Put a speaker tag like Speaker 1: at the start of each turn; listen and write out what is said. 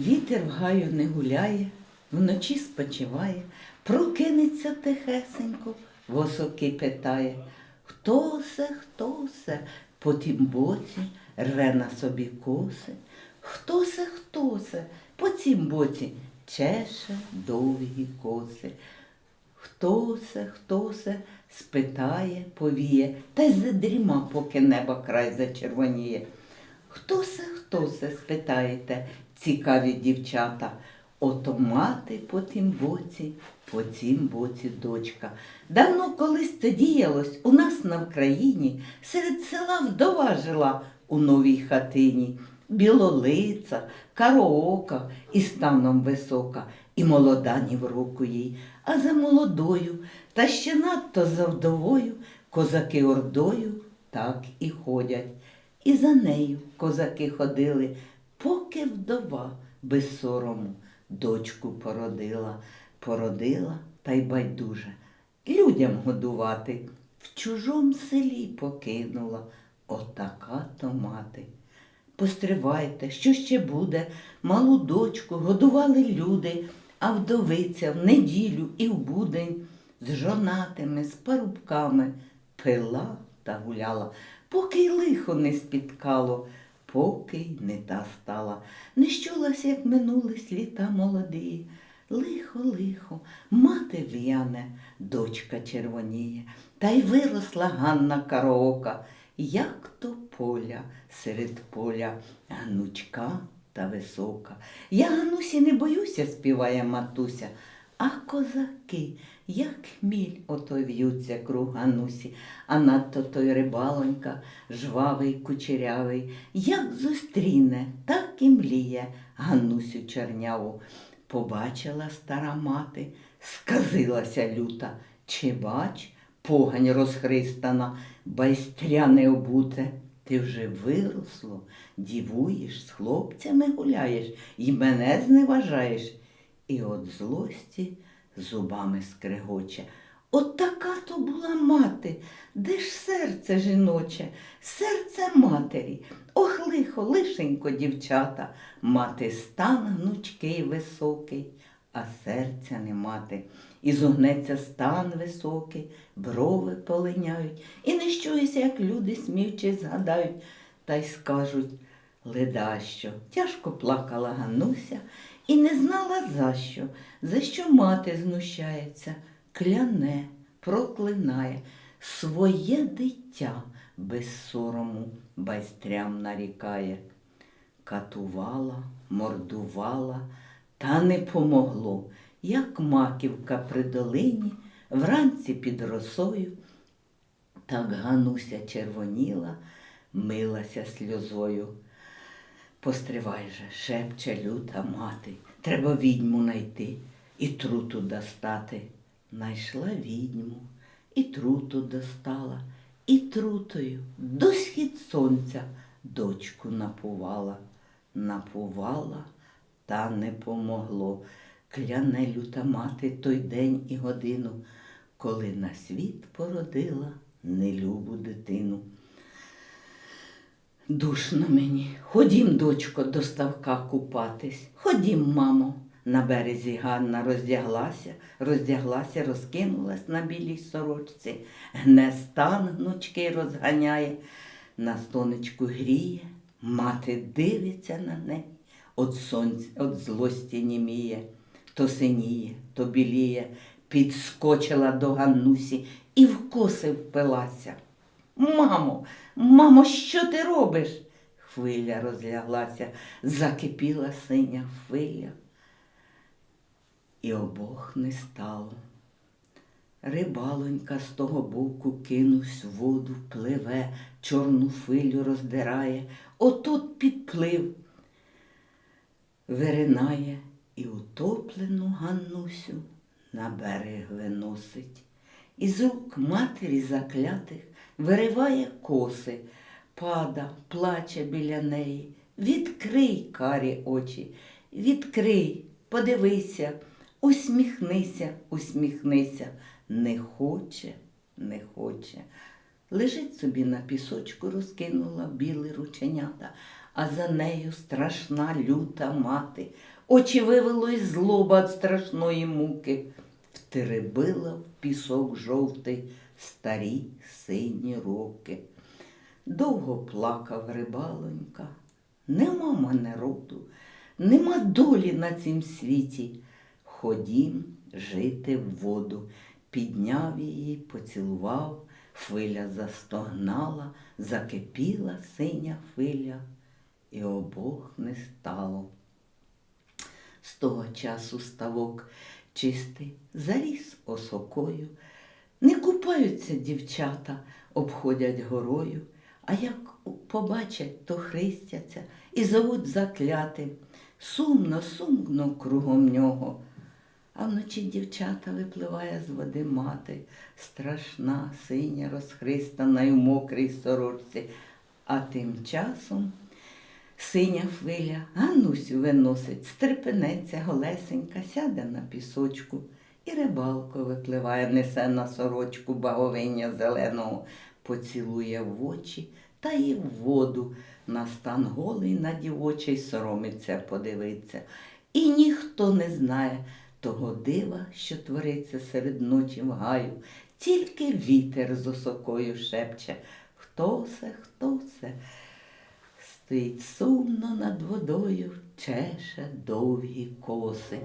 Speaker 1: Вітер в гаю не гуляє, вночі спочиває, прокинеться тихесенько, восоки питає, хто се, хто се, по тім боці рве на собі коси, хто се, хто се, по цім боці чеше довгі коси. Хто се, хто се, спитає, повіє, та й задріма, поки неба край зачервоніє. Хто се, хто се, спитаєте, цікаві дівчата. Ото мати по тім боці, по цім боці дочка. Давно колись це діялось у нас на Вкраїні, серед села вдова жила у новій хатині. Білолиця, кароока і станом висока, і молода ні в року їй, а за молодою, та ще надто за вдовою, козаки ордою так і ходять. І за нею козаки ходили, поки вдова без сорому дочку породила, породила та й байдуже людям годувати. В чужому селі покинула отака то мати. Постривайте, що ще буде, малу дочку годували люди, а вдовиця в неділю і в будень з жонатими, з парубками пила та гуляла, поки й лихо не спіткало, поки й не та стала. Не щулася, як минулись літа молоді. Лихо, лихо, мати в'яне, дочка червоніє, та й виросла Ганна Караока, як то поля серед поля, гнучка та висока. Я Ганусі не боюся, співає матуся, а козаки, як хміль ото в'ються круг Ганусі, а надто той рибалонька, жвавий, кучерявий, як зустріне, так і мліє Ганусю черняву. Побачила стара мати, сказилася люта, чи бач, погань розхристана, байстряне обуте. Ти вже виросло, дівуєш, з хлопцями гуляєш і мене зневажаєш. І от злості зубами скрегоче. От така то була мати, де ж серце жіноче, серце матері. Ох, лихо, лишенько, дівчата, мати стан гнучкий високий, а серця не мати. І зогнеться стан високий, брови полиняють, і не щується, як люди смівчи згадають, та й скажуть ледащо. Тяжко плакала Гануся і не знала за що, за що мати знущається, кляне, проклинає своє дитя без сорому байстрям нарікає. Катувала, мордувала, та не помогло, як маківка при долині, вранці під росою. Так Гануся червоніла, милася сльозою. Постривай же, шепче люта мати, треба відьму найти і труту достати. Найшла відьму, і труту достала, і трутою до схід сонця дочку напувала, напувала, та не помогло. Кляне люта мати той день і годину, коли на світ породила нелюбу дитину. Душно мені. Ходім, дочко, до ставка купатись. Ходім, мамо. На березі Ганна роздяглася, роздяглася, розкинулась на білій сорочці, гне стан гнучки розганяє, на стонечку гріє, мати дивиться на неї, от сонця, от злості німіє, то синіє, то біліє, підскочила до Ганнусі і в коси впилася. Мамо, мамо, що ти робиш? Хвиля розляглася, закипіла синя хвиля. І обох не стало. Рибалонька з того боку кинусь в воду, пливе, чорну хвилю роздирає, отут підплив, виринає і утоплену Ганнусю на берег виносить. Із рук матері заклятих вириває коси, пада, плаче біля неї. Відкрий карі очі, відкрий, подивися, усміхнися, усміхнися. Не хоче, не хоче. Лежить собі на пісочку, розкинула білі рученята, а за нею страшна люта мати. Очі вивело й злоба від страшної муки, втеребила в пісок жовтий старі сині руки. Довго плакав рибалонька, нема мене роду, нема долі на цім світі. Ходім жити в воду. Підняв її, поцілував, хвиля застогнала, закипіла синя хвиля, і обох не стало. З того часу ставок чистий, заріс осокою. Купаються дівчата, обходять горою, а як побачать, то христяться і зовуть заклятим. Сумно, сумно кругом нього. А вночі дівчата випливає з води мати, страшна, синя, розхристана й у мокрій сорочці. А тим часом синя хвиля Ганусю виносить, стрепенеться голесенька, сяде на пісочку, і рибалко випливає, несе на сорочку баговиння зеленого, поцілує в очі та й в воду. На стан голий на дівочий соромиться подивиться. І ніхто не знає того дива, що твориться серед ночі в гаю, тільки вітер з осокою шепче. Хто це, хто це? Стоїть сумно над водою, чеше довгі коси.